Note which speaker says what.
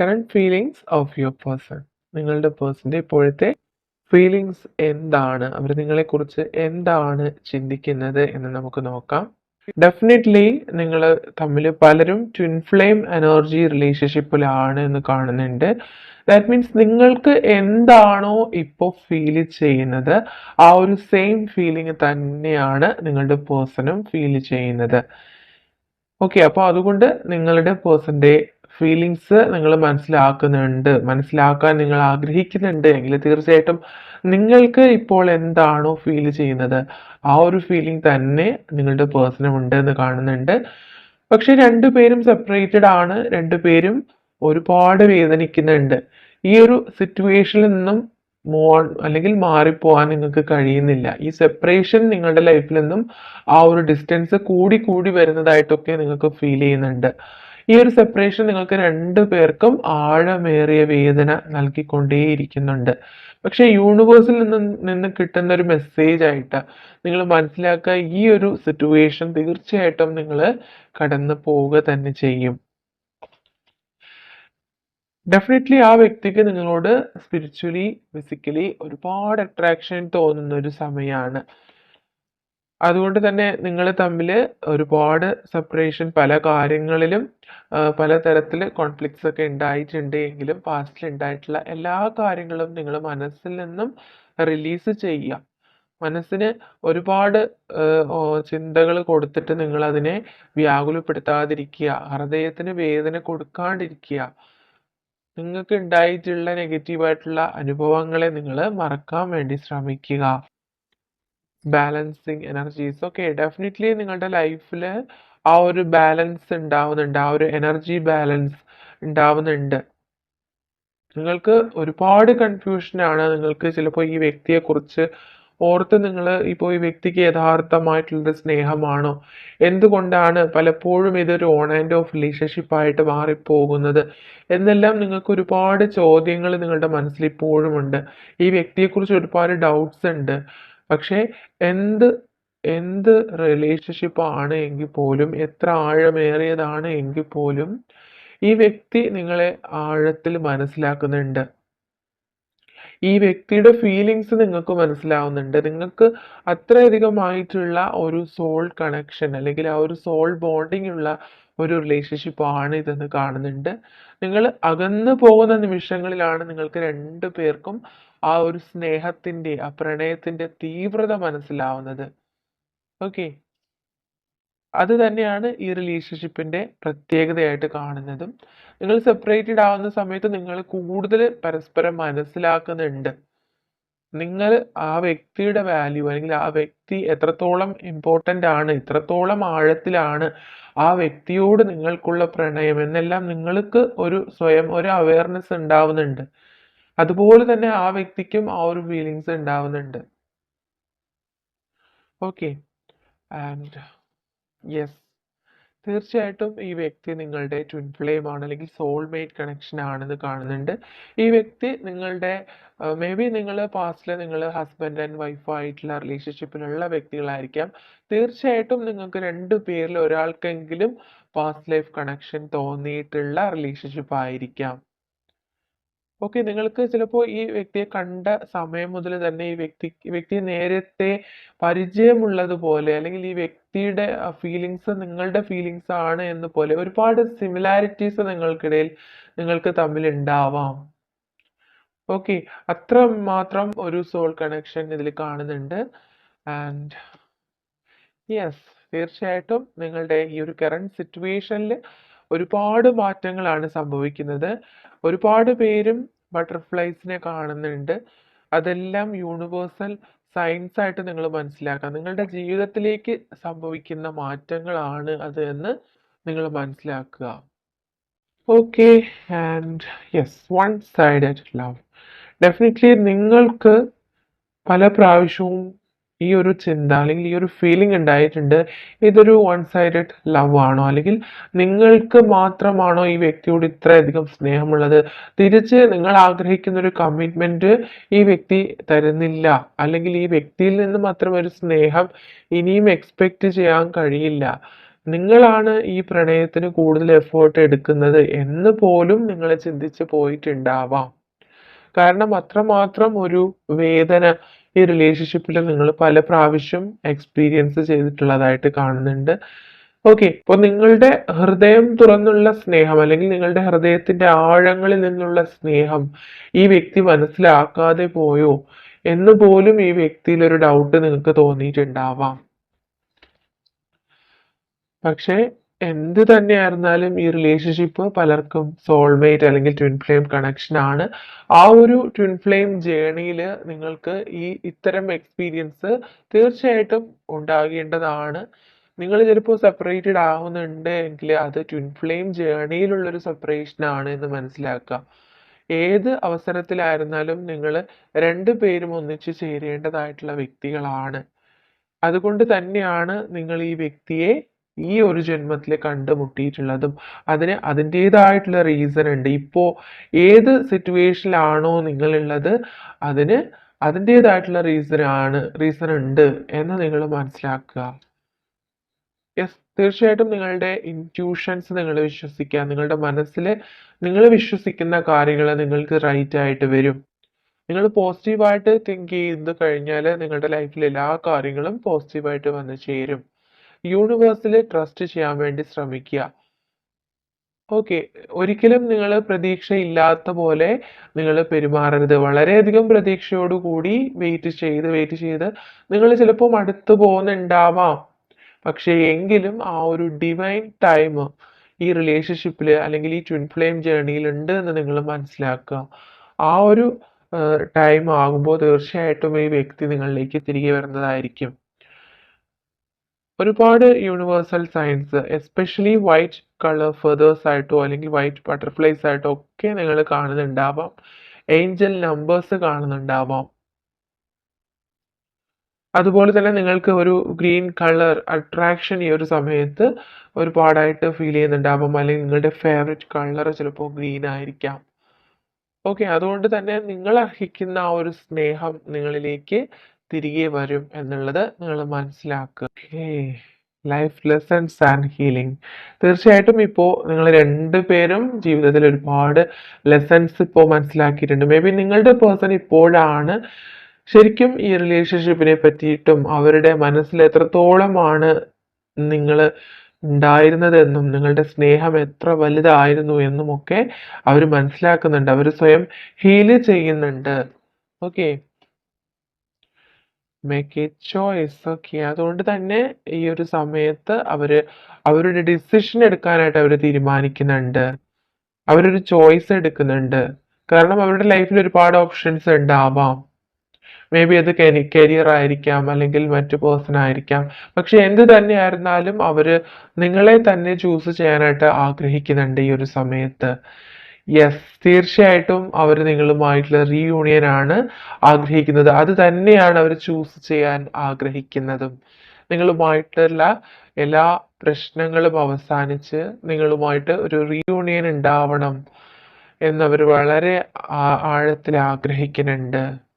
Speaker 1: Current feelings of your person നിങ്ങളുടെ പേഴ്സന്റെ ഇപ്പോഴത്തെ ഫീലിങ്സ് എന്താണ്? അവർ നിങ്ങളെക്കുറിച്ച് എന്താണ് ചിന്തിക്കുന്നത് എന്ന് നമുക്ക് നോക്കാം. ഡെഫിനറ്റ്ലി നിങ്ങൾ തമ്മിൽ പലരും ട്വിൻ ഫ്ലെയിം എനർജി റിലേഷൻഷിപ്പിലാണ് എന്ന് കാണുന്നുണ്ട്. ദാറ്റ് മീൻസ് നിങ്ങൾക്ക് എന്താണോ ഇപ്പോൾ ഫീൽ ചെയ്യുന്നത് ആ ഒരു സെയിം ഫീലിംഗ് തന്നെയാണ് നിങ്ങളുടെ പേഴ്സണും ഫീൽ ചെയ്യുന്നത്. ഓക്കെ അപ്പോൾ അതുകൊണ്ട് നിങ്ങളുടെ പേഴ്സന്റെ ഫീലിങ്സ് നിങ്ങൾ മനസ്സിലാക്കുന്നുണ്ട്. മനസ്സിലാക്കാൻ നിങ്ങൾ ആഗ്രഹിക്കുന്നുണ്ട് എങ്കിൽ തീർച്ചയായിട്ടും നിങ്ങൾക്ക് ഇപ്പോൾ എന്താണോ ഫീൽ ചെയ്യുന്നത്. ആ ഒരു ഫീലിംഗ് തന്നെ നിങ്ങളുടെ പേഴ്സണും ഉണ്ട് എന്ന് കാണുന്നുണ്ട്. പക്ഷെ രണ്ടുപേരും സെപ്പറേറ്റഡ് ആണ്. രണ്ടുപേരും ഒരുപാട് വേദനിക്കുന്നുണ്ട്. ഈ ഒരു സിറ്റുവേഷനിൽ നിന്നും മോൺ അല്ലെങ്കിൽ മാറിപ്പോവാൻ നിങ്ങൾക്ക് കഴിയുന്നില്ല. ഈ സെപ്പറേഷൻ നിങ്ങളുടെ ലൈഫിൽ നിന്നും ആ ഒരു ഡിസ്റ്റൻസ് കൂടി കൂടി വരുന്നതായിട്ടൊക്കെ നിങ്ങൾക്ക് ഫീൽ ചെയ്യുന്നുണ്ട്. ഈ ഒരു സെപ്പറേഷൻ നിങ്ങൾക്ക് രണ്ടു പേർക്കും ആഴമേറിയ വേദന നൽകിക്കൊണ്ടേയിരിക്കുന്നുണ്ട്. പക്ഷെ യൂണിവേഴ്സിൽ നിന്ന് നിന്ന് കിട്ടുന്ന ഒരു മെസ്സേജ് ആയിട്ട് നിങ്ങൾ മനസ്സിലാക്കുക ഈ ഒരു സിറ്റുവേഷൻ തീർച്ചയായിട്ടും നിങ്ങൾ കടന്നു പോവുക തന്നെ ചെയ്യും. ഡെഫിനറ്റ്ലി ആ വ്യക്തിക്ക് നിങ്ങളോട് സ്പിരിച്വലി ഫിസിക്കലി ഒരുപാട് അട്രാക്ഷൻ തോന്നുന്ന ഒരു സമയമാണ് അതുകൊണ്ട് തന്നെ നിങ്ങൾ തമ്മിൽ ഒരുപാട് സെപ്പറേഷൻ പല കാര്യങ്ങളിലും പല പലതരത്തിൽ കോൺഫ്ലിക്ട്സ് ഒക്കെ ഉണ്ടായിട്ടുണ്ട് എങ്കിലും പാസ്റ്റിൽ ഉണ്ടായിട്ടുള്ള എല്ലാ കാര്യങ്ങളും നിങ്ങൾ മനസ്സിൽ നിന്നും റിലീസ് ചെയ്യുക. മനസ്സിന് ഒരുപാട് ചിന്തകൾ കൊടുത്തിട്ട് നിങ്ങൾ അതിനെ വ്യാകുലപ്പെടുത്താതിരിക്കുക ഹൃദയത്തിന് വേദന കൊടുക്കാണ്ടിരിക്കുക. നിങ്ങൾക്ക് ഉണ്ടായിട്ടുള്ള നെഗറ്റീവായിട്ടുള്ള അനുഭവങ്ങളെ നിങ്ങൾ മറക്കാൻ വേണ്ടി ശ്രമിക്കുക. ബാലൻസിങ് എനർജീസ് ഓക്കെ ഡെഫിനറ്റ്ലി നിങ്ങളുടെ ലൈഫിൽ ആ ഒരു ബാലൻസ് ഉണ്ടാവുന്നുണ്ട് ആ ഒരു എനർജി ബാലൻസ് ഉണ്ടാവുന്നുണ്ട് നിങ്ങൾക്ക് ഒരുപാട് കൺഫ്യൂഷനാണ് നിങ്ങൾക്ക് ചിലപ്പോൾ ഈ വ്യക്തിയെക്കുറിച്ച് ഓർത്ത് നിങ്ങൾ ഇപ്പോൾ ഈ വ്യക്തിക്ക് യഥാർത്ഥമായിട്ടുള്ളൊരു സ്നേഹമാണോ? എന്തുകൊണ്ടാണ് പലപ്പോഴും ഇതൊരു ഓൺ ആൻഡ് ഓഫ് റിലേഷൻഷിപ്പ് ആയിട്ട് മാറിപ്പോകുന്നത്? എന്നെല്ലാം നിങ്ങൾക്ക് ഒരുപാട് ചോദ്യങ്ങൾ നിങ്ങളുടെ മനസ്സിൽ ഇപ്പോഴും ഉണ്ട്. ഈ വ്യക്തിയെക്കുറിച്ച് ഒരുപാട് ഡൗട്ട്സ് ഉണ്ട്. പക്ഷേ എന്ത് എന്ത് റിലേഷൻഷിപ്പ് ആണ് എങ്കിൽ പോലും എത്ര ആഴമേറിയതാണ് എങ്കിൽ പോലും ഈ വ്യക്തി നിങ്ങളെ ആഴത്തിൽ മനസ്സിലാക്കുന്നുണ്ട്. ഈ വ്യക്തിയുടെ ഫീലിങ്സ് നിങ്ങൾക്ക് മനസ്സിലാവുന്നുണ്ട്. നിങ്ങൾക്ക് അത്രയധികമായിട്ടുള്ള ഒരു സോൾ കണക്ഷൻ അല്ലെങ്കിൽ ആ ഒരു സോൾ ബോണ്ടിങ് ഉള്ള ഒരു റിലേഷൻഷിപ്പ് ആണ് ഇതെന്ന് കാണുന്നുണ്ട്. നിങ്ങൾ അകന്നു പോകുന്ന നിമിഷങ്ങളിലാണ് നിങ്ങൾക്ക് രണ്ടു പേർക്കും ആ ഒരു സ്നേഹത്തിന്റെ ആ പ്രണയത്തിന്റെ തീവ്രത മനസ്സിലാവുന്നത്. ഓക്കെ. അത് തന്നെയാണ് ഈ റിലേഷൻഷിപ്പിന്റെ പ്രത്യേകതയായിട്ട് കാണുന്നതും. നിങ്ങൾ സെപ്പറേറ്റഡ് ആവുന്ന സമയത്ത് നിങ്ങൾ കൂടുതൽ പരസ്പരം മനസ്സിലാക്കുന്നുണ്ട്. നിങ്ങൾ ആ വ്യക്തിയുടെ വാല്യൂ അല്ലെങ്കിൽ ആ വ്യക്തി എത്രത്തോളം ഇമ്പോർട്ടന്റ് ആണ് ഇത്രത്തോളം ആഴത്തിലാണ് ആ വ്യക്തിയോട് നിങ്ങൾക്കുള്ള പ്രണയം എന്നെല്ലാം നിങ്ങൾക്ക് ഒരു സ്വയം ഒരു അവയർനെസ് ഉണ്ടാവുന്നുണ്ട്. അതുപോലെ തന്നെ ആ വ്യക്തിക്കും ആ ഒരു ഫീലിങ്സ് ഉണ്ടാവുന്നുണ്ട്. ഓക്കെ ആൻഡ് യെസ് തീർച്ചയായിട്ടും ഈ വ്യക്തി നിങ്ങളുടെ ട്വിൻ ഫ്ലെയിം ആണ് അല്ലെങ്കിൽ സോൾമേറ്റ് കണക്ഷൻ ആണെന്ന് കാണുന്നുണ്ട്. ഈ വ്യക്തി നിങ്ങളുടെ മേ ബി നിങ്ങൾ പാസ്റ്റിൽ നിങ്ങൾ ഹസ്ബൻഡ് ആൻഡ് വൈഫായിട്ടുള്ള റിലേഷൻഷിപ്പിലുള്ള വ്യക്തികളായിരിക്കാം. തീർച്ചയായിട്ടും നിങ്ങൾക്ക് രണ്ടു പേരിൽ ഒരാൾക്കെങ്കിലും പാസ്റ്റ് ലൈഫ് കണക്ഷൻ തോന്നിയിട്ടുള്ള റിലേഷൻഷിപ്പ് ആയിരിക്കാം. ഓക്കെ നിങ്ങൾക്ക് ചിലപ്പോൾ ഈ വ്യക്തിയെ കണ്ട സമയം മുതൽ തന്നെ ഈ വ്യക്തി വ്യക്തിയെ നേരത്തെ പരിചയമുള്ളതുപോലെ അല്ലെങ്കിൽ ഈ വ്യക്തിയുടെ ഫീലിങ്സ് നിങ്ങളുടെ ഫീലിങ്സ് ആണ് എന്ന് പോലെ ഒരുപാട് സിമിലാരിറ്റീസ് നിങ്ങൾക്കിടയിൽ നിങ്ങൾക്ക് തമ്മിൽ ഉണ്ടാവാം ഓക്കെ അത്ര മാത്രം ഒരു സോൾ കണക്ഷൻ ഇതിൽ കാണുന്നുണ്ട്. ആൻഡ് യെസ് തീർച്ചയായിട്ടും നിങ്ങളുടെ ഈ ഒരു കറണ്ട് സിറ്റുവേഷനിൽ ഒരുപാട് മാറ്റങ്ങളാണ് സംഭവിക്കുന്നത്. ഒരുപാട് പേരും ബട്ടർഫ്ലൈസിനെ കാണുന്നുണ്ട്. അതെല്ലാം യൂണിവേഴ്സൽ സയൻസ് ആയിട്ട് നിങ്ങൾ മനസ്സിലാക്കുക നിങ്ങളുടെ ജീവിതത്തിലേക്ക് സംഭവിക്കുന്ന മാറ്റങ്ങളാണ് അത് എന്ന് നിങ്ങൾ മനസ്സിലാക്കുക. Okay and yes one sided love. Definitely നിങ്ങൾക്ക് പല പ്രാവശ്യവും ഈ ഒരു ചിന്ത അല്ലെങ്കിൽ ഈ ഒരു ഫീലിംഗ് ഉണ്ടായിട്ടുണ്ട്. ഇതൊരു വൺ സൈഡഡ് ലവ് ആണോ? അല്ലെങ്കിൽ നിങ്ങൾക്ക് മാത്രമാണോ ഈ വ്യക്തിയോട് ഇത്രയധികം സ്നേഹമുള്ളത്? തിരിച്ച് നിങ്ങൾ ആഗ്രഹിക്കുന്ന ഒരു കമ്മിറ്റ്മെന്റ് ഈ വ്യക്തി തരുന്നില്ല. അല്ലെങ്കിൽ ഈ വ്യക്തിയിൽ നിന്ന് മാത്രം ഒരു സ്നേഹം ഇനിയും എക്സ്പെക്റ്റ് ചെയ്യാൻ കഴിയില്ല. നിങ്ങളാണ് ഈ പ്രണയത്തിന് കൂടുതൽ എഫേർട്ട് എടുക്കുന്നത് എന്ന് പോലും നിങ്ങൾ ചിന്തിച്ച് പോയിട്ടുണ്ടാവാം. കാരണം അത്രമാത്രം ഒരു വേദന ഈ റിലേഷൻഷിപ്പിൽ നിങ്ങൾ പല പ്രാവശ്യം എക്സ്പീരിയൻസ് ചെയ്തിട്ടുള്ളതായിട്ട് കാണുന്നുണ്ട്. ഓക്കെ അപ്പോൾ നിങ്ങളുടെ ഹൃദയം തുറന്നുള്ള സ്നേഹം അല്ലെങ്കിൽ നിങ്ങളുടെ ഹൃദയത്തിന്റെ ആഴങ്ങളിൽ നിന്നുള്ള സ്നേഹം ഈ വ്യക്തി മനസ്സിലാക്കാതെ പോയോ എന്ന് പോലും ഈ വ്യക്തിയിൽ ഒരു ഡൗട്ട് നിങ്ങൾക്ക് തോന്നിയിട്ടുണ്ടാവാം. പക്ഷേ എന്ത് തന്നെയായിരുന്നാലും ഈ റിലേഷൻഷിപ്പ് പലർക്കും സോൾമേറ്റ് അല്ലെങ്കിൽ ട്വിൻ ഫ്ലെയിം കണക്ഷൻ ആണ്. ആ ഒരു ട്വിൻ ഫ്ലെയിം ജേണിയിൽ നിങ്ങൾക്ക് ഈ ഇത്തരം എക്സ്പീരിയൻസ് തീർച്ചയായിട്ടും ഉണ്ടാകേണ്ടതാണ്. നിങ്ങൾ ചിലപ്പോൾ സെപ്പറേറ്റഡ് ആവുന്നുണ്ട് എങ്കിൽ അത് ട്വിൻ ഫ്ലെയിം ജേണിയിലുള്ളൊരു സെപ്പറേഷൻ ആണ് എന്ന് മനസ്സിലാക്കുക. ഏത് അവസരത്തിലായിരുന്നാലും നിങ്ങൾ രണ്ടു പേരും ഒന്നിച്ച് ചേരേണ്ടതായിട്ടുള്ള വ്യക്തികളാണ്. അതുകൊണ്ട് തന്നെയാണ് നിങ്ങൾ ഈ വ്യക്തിയെ ഈ ഒരു ജന്മത്തിൽ കണ്ടുമുട്ടിയിട്ടുള്ളതും അതിന് അതിന്റെതായിട്ടുള്ള റീസൺ ഉണ്ട്. ഇപ്പോൾ ഏത് സിറ്റുവേഷനിലാണോ നിങ്ങളുള്ളത് അതിന് അതിന്റെതായിട്ടുള്ള റീസൺ ആണ് റീസൺ ഉണ്ട് എന്ന് നിങ്ങൾ മനസ്സിലാക്കുക. യെസ് തീർച്ചയായിട്ടും നിങ്ങളുടെ ഇന്റ്യൂഷൻസ് നിങ്ങൾ വിശ്വസിക്കുക. നിങ്ങളുടെ മനസ്സിൽ നിങ്ങൾ വിശ്വസിക്കുന്ന കാര്യങ്ങൾ നിങ്ങൾക്ക് റൈറ്റ് ആയിട്ട് വരും. നിങ്ങൾ പോസിറ്റീവായിട്ട് തിങ്ക് ചെയ്ത് കഴിഞ്ഞാൽ നിങ്ങളുടെ ലൈഫിൽ എല്ലാ കാര്യങ്ങളും പോസിറ്റീവായിട്ട് വന്ന് ചേരും. യൂണിവേഴ്സിൽ ട്രസ്റ്റ് ചെയ്യാൻ വേണ്ടി ശ്രമിക്കുക. ഓക്കെ ഒരിക്കലും നിങ്ങൾ പ്രതീക്ഷയില്ലാത്ത പോലെ നിങ്ങൾ പെരുമാറരുത്. വളരെയധികം പ്രതീക്ഷയോടുകൂടി വെയിറ്റ് ചെയ്ത് വെയിറ്റ് ചെയ്ത് നിങ്ങൾ ചിലപ്പോൾ മടുത്തു പോകുന്നുണ്ടാവാം. പക്ഷേ എങ്കിലും ആ ഒരു ഡിവൈൻ ടൈം ഈ റിലേഷൻഷിപ്പിൽ അല്ലെങ്കിൽ ഈ ട്വിൻ ഫ്ലെയിം ജേർണിയിൽ ഉണ്ട് എന്ന് നിങ്ങൾ മനസ്സിലാക്കുക. ആ ഒരു ടൈം ആകുമ്പോൾ തീർച്ചയായിട്ടും ഈ വ്യക്തി നിങ്ങളിലേക്ക് തിരികെ വരുന്നതായിരിക്കും. ഒരുപാട് universal science especially white colour feathers ആയിട്ടോ അല്ലെങ്കിൽ വൈറ്റ് ബട്ടർഫ്ലൈസ് ആയിട്ടോ ഒക്കെ നിങ്ങൾ കാണുന്നുണ്ടാവാം. Angel numbers കാണുന്നുണ്ടാവാം. അതുപോലെ തന്നെ നിങ്ങൾക്ക് ഒരു ഗ്രീൻ കളർ അട്രാക്ഷൻ ഈ ഒരു സമയത്ത് ഒരുപാടായിട്ട് ഫീൽ ചെയ്യുന്നുണ്ടാവാം. അല്ലെങ്കിൽ നിങ്ങളുടെ ഫേവററ്റ് കളർ ചിലപ്പോൾ ഗ്രീൻ ആയിരിക്കാം. ഓക്കെ അതുകൊണ്ട് തന്നെ നിങ്ങൾ അർഹിക്കുന്ന ആ ഒരു സ്നേഹം നിങ്ങളിലേക്ക് തിരികെ വരും എന്നുള്ളത് നിങ്ങൾ മനസ്സിലാക്കുക. Okay life lessons and healing തീർച്ചയായിട്ടും ഇപ്പോൾ നിങ്ങൾ രണ്ടുപേരും ജീവിതത്തിൽ ഒരുപാട് ലെസൺസ് ഇപ്പോൾ മനസ്സിലാക്കിയിട്ടുണ്ട്. മേ ബി നിങ്ങളുടെ പേഴ്സൺ ഇപ്പോഴാണ് ശരിക്കും ഈ റിലേഷൻഷിപ്പിനെ പറ്റിയിട്ടും അവരുടെ മനസ്സിൽ എത്രത്തോളമാണ് നിങ്ങൾ ഉണ്ടായിരുന്നതെന്നും നിങ്ങളുടെ സ്നേഹം എത്ര വലുതായിരുന്നു എന്നും ഒക്കെ അവർ മനസ്സിലാക്കുന്നുണ്ട്. അവർ സ്വയം ഹീൽ ചെയ്യുന്നുണ്ട്. ഓക്കെ മേക്ക് ഒക്കെ. അതുകൊണ്ട് തന്നെ ഈ ഒരു സമയത്ത് അവർ അവരുടെ ഡിസിഷൻ എടുക്കാനായിട്ട് അവർ തീരുമാനിക്കുന്നുണ്ട്. അവരൊരു ചോയ്സ് എടുക്കുന്നുണ്ട്. കാരണം അവരുടെ ലൈഫിൽ ഒരുപാട് ഓപ്ഷൻസ് ഉണ്ടാവാം. മേ ബി അത് കരിയർ ആയിരിക്കാം അല്ലെങ്കിൽ മറ്റു പേഴ്സൺ ആയിരിക്കാം. പക്ഷെ എന്ത് തന്നെയായിരുന്നാലും അവർ നിങ്ങളെ തന്നെ ചൂസ് ചെയ്യാനായിട്ട് ആഗ്രഹിക്കുന്നുണ്ട് ഈ ഒരു സമയത്ത്. യെസ് തീർച്ചയായിട്ടും അവർ നിങ്ങളുമായിട്ടുള്ള റീയൂണിയൻ ആണ് ആഗ്രഹിക്കുന്നത്. അത് തന്നെയാണ് അവർ ചൂസ് ചെയ്യാൻ ആഗ്രഹിക്കുന്നതും. നിങ്ങളുമായിട്ടുള്ള എല്ലാ പ്രശ്നങ്ങളും അവസാനിച്ച് നിങ്ങളുമായിട്ട് ഒരു റീയൂണിയൻ ഉണ്ടാവണം എന്നവർ വളരെ ആഴത്തിൽ ആഗ്രഹിക്കുന്നുണ്ട്.